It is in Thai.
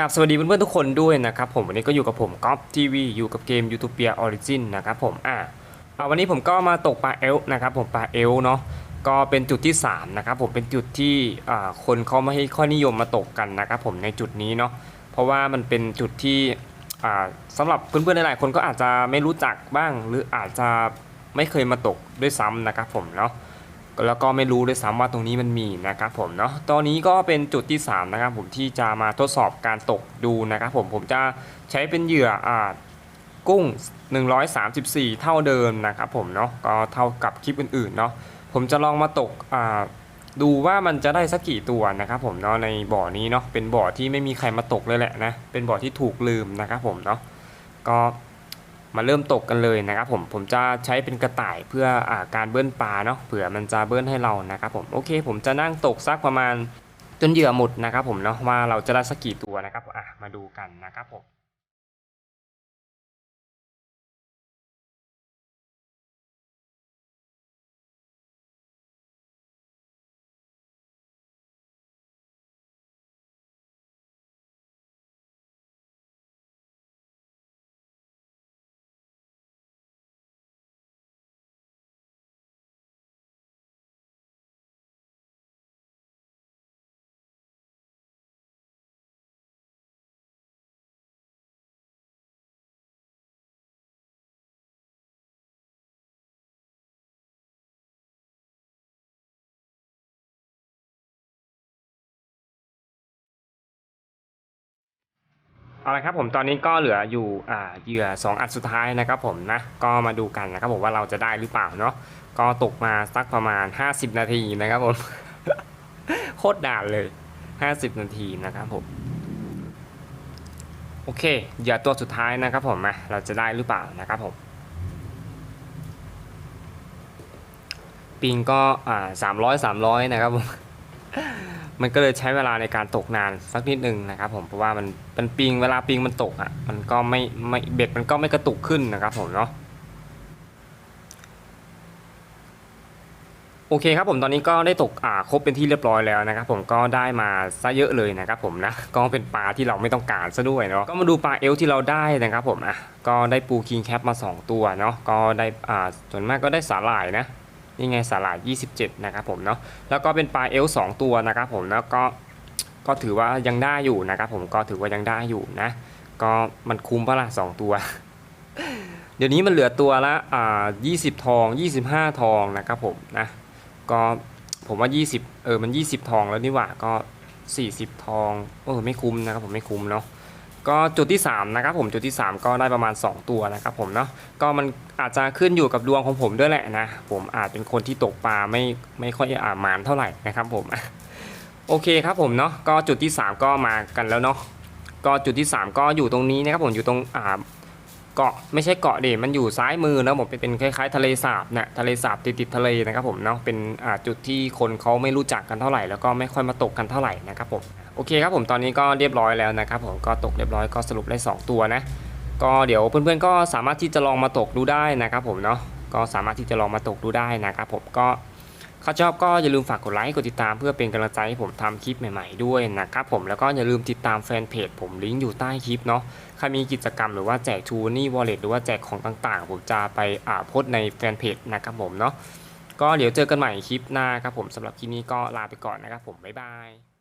กับสวัสดีเพื่อนๆทุกคนด้วยนะครับผมวันนี้ก็อยู่กับผมก๊อฟทีวีอยู่กับเกม u t o p i a Origin นนะครับผมอ่าวันนี้ผมก็มาตกปลาเอล์นะครับผมปลาเอล์เนาะก็เป็นจุดที่3นะครับผมเป็นจุดที่คนเขาไม่ให้ค่อยนิยมมาตกกันนะครับผมในจุดนี้เนาะเพราะว่ามันเป็นจุดที่อ่าสำหรับเพื่อนๆหลายๆคนก็อาจจะไม่รู้จักบ้าง หรืออาจจะไม่เคยมาตกด้วยซ้ำนะครับผมเนาะ แล้วก็ไม่รู้ด้วยซ้ำว่าตรงนี้มันมีนะครับผมเนาะตอนนี้ก็เป็นจุดที่ 3 นะครับผมที่จะมาทดสอบการตกดูนะครับผมผมจะใช้เป็นเหยื่ออ่ากุ้ง 134 เท่าเดิมนะครับผมเนาะก็เท่ากับคลิปอื่นๆเนาะผมจะลองมาตกอ่าดูว่ามันจะได้สักกี่ตัวนะครับผมเนาะในบ่อนี้เนาะเป็นบ่อที่ไม่มีใครมาตกเลยแหละนะเป็นบ่อที่ถูกลืมนะครับผมเนาะก็ มาเริ่มตกกันเลยนะครับผมผมจะใช้เป็นกระต่ายเพื่ออการเบิ้ลปลาเนาะเผื่อมันจะเบิ้ลให้เรานะครับผมโอเค ผมจะนั่งตกสักประมาณจนเหยื่อหมดนะครับผมเนาะว่าเราจะได้สักกี่ตัวนะครับอะมาดูกันนะครับผม เอาละครับผมตอนนี้ก็เหลืออยู่อ่าเหยื่อ 2 อันสุดท้ายนะครับผมนะก็มาดูกันนะครับผมว่าเราจะได้หรือเปล่าเนาะก็ตกมาสักประมาณ 50 นาทีนะครับผมโคตรด่านเลย 50 นาทีนะครับผมโอเคเหยื่อตัวสุดท้ายนะครับผมมาเราจะได้หรือเปล่านะครับผมปิงก็อ่าสามร้อยสามร้อยนะครับผม มันก็เลยใช้เวลาในการตกนานสักนิดนึงนะครับ ผมเพราะว่ามันเป็นปิงเวลาปิงมันตกอะมันก็ไม่ไม่เบ็ดมันก็ไม่กระตุกขึ้นนะครับผมเนาะโอเคครับผมตอนนี้ก็ได้ตกอ่าครบเป็นที่เรียบร้อยแล้วนะครับผมก็ได้มาซะเยอะเลยนะครับผมนะก็เป็นปลาที่เราไม่ต้องการซะด้วยเนาะก็มาดูปลาเอลที่เราได้นะครับผมอะก็ได้ปูคิงแคปมา 2 ตัวเนาะก็ได้อ่าส่วนมากก็ได้สาหร่ายนะ นี่ไงสาหร่าย 27 นะครับผมเนาะแล้วก็เป็นปลาเอลสองตัวนะครับผมแล้วก็ก็ถือว่ายังได้อยู่นะครับผมก็ถือว่ายังได้อยู่นะ ก็มันคุ้มปะล่ะสองตัว เดี๋ยวนี้มันเหลือตัวละอ่า20ทอง 25 ทองนะครับผมนะก็ผมว่า 20 เออมัน 20 ทองแล้วนี่หว่าก็ 40 ทองเออไม่คุ้มนะครับผมไม่คุ้มเนาะ ก็จุดที่3นะครับผมจุดที่ 3 ก็ได้ประมาณ 2 ตัวนะครับผมเนาะก็มันอาจจะขึ้นอยู่กับดวงของผมด้วยแหละนะผมอาจเป็นคนที่ตกปลาไม่ไม่ค่อยอ่ามานเท่าไหร่นะครับผมโอเคครับผมเนาะก็จุดที่ 3 ก็มากันแล้วเนาะก็จุดที่ 3 ก็อยู่ตรงนี้นะครับผมอยู่ตรงอ่า เกาะไม่ใช่เกาะเดมันอยู่ซ้ายมือนะผมเป็นคล้ายๆ ทะเลสาบนะทะเลสาบติดติดๆทะเลนะครับผมเนาะเป็นจุดที่คนเขาไม่รู้จักกันเท่าไหร่แล้วก็ไม่ค่อยมาตกกันเท่าไหร่นะครับผมโอเคครับผมตอนนี้ก็เรียบร้อยแล้วนะครับผมก็ตกเรียบร้อยก็สรุปได้ 2 ตัวนะก็เดี๋ยวเพื่อนๆก็สามารถที่จะลองมาตกดูได้นะครับผมเนาะก็สามารถที่จะลองมาตกดูได้นะครับผมก็ ถ้าชอบก็อย่าลืมฝากกดไลค์กดติดตามเพื่อเป็นกำลังใจให้ผมทำคลิปใหม่ๆด้วยนะครับผมแล้วก็อย่าลืมติดตามแฟนเพจผมลิงก์อยู่ใต้คลิปเนาะใครมีกิจกรรมหรือว่าแจกทูนี่วอลเล็ตหรือว่าแจกของต่างๆ ผมจะไปอ่าโพสในแฟนเพจนะครับผมเนาะก็เดี๋ยวเจอกันใหม่คลิปหน้าครับผมสำหรับคลิปนี้ก็ลาไปก่อนนะครับผมบ๊ายบาย